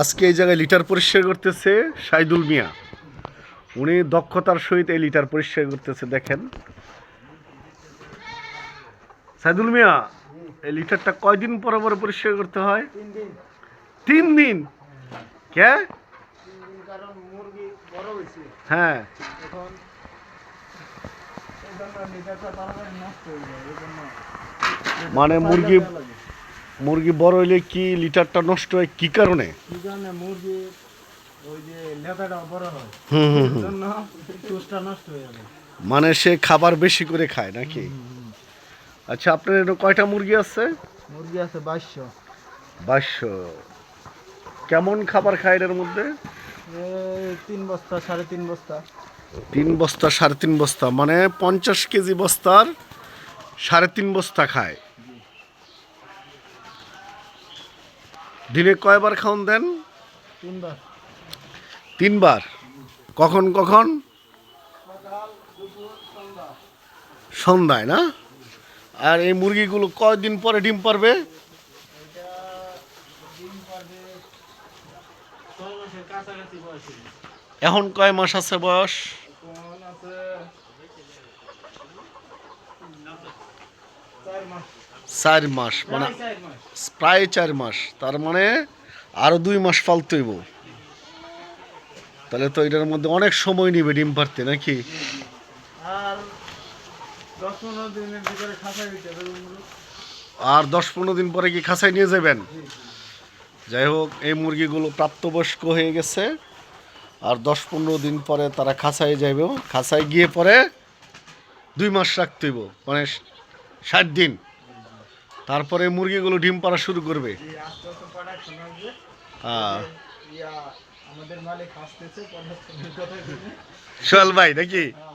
আজকে এই জায়গায় লিটার পরিষ্কার করতেছে সাইদুল মিয়া। উনি দক্ষতার সহিত এই লিটার পরিষ্কার করতেছে, দেখেন। সাইদুল মিয়া, এই লিটারটা কয়দিন পরে পরে পরিষ্কার করতে হয়? তিন দিন। কে? হ্যাঁ। মানে মুরগি মুরগি বড় হইলে কি লিটারটা নষ্ট হয়? কি কারণে? কি কারণে মুরগি ওই যে লেদাটা বড় হয় জন্য টুসটা নষ্ট হয়ে যাবে। মানে সে খাবার বেশি করে খায় নাকি? আচ্ছা আপনার এখানে কয়টা মুরগি আছে? মুরগি আছে বাইশশো। বাইশশো। কেমন খাবার খায় এর মধ্যে? তিন বস্তা সাড়ে তিন বস্তা। তিন বস্তা সাড়ে তিন বস্তা। মানে পঞ্চাশ কেজি বস্তার সাড়ে তিন বস্তা খায়। দিনে কয়বার খাওন দেন? তিনবার। তিনবার? কখন কখন? সন্ধ্যায় না? আর এই মুরগিগুলো কয়দিন পরে ডিম পারবে? এখন কয় মাস আছে বয়স এখন আছে চার মাস মানে প্রায় চার মাস। তার মানে আরও দুই মাস ফালতে হইব। তাহলে তো এটার মধ্যে অনেক সময় নিবে ডিম পারতে নাকি? আর দশ পনেরো দিন পরে কি খাঁচায় নিয়ে যাবেন? যাই হোক এই মুরগিগুলো প্রাপ্তবয়স্ক হয়ে গেছে। আর দশ পনেরো দিন পরে তারা খাঁচায় যাইব। খাঁচায় গিয়ে পরে দুই মাস রাখতে হইব। মানে ষাট দিন। তারপরে মুরগিগুলো ডিম পাড়া শুরু করবে। হ্যাঁ। সোহেল ভাই নাকি? হ্যাঁ,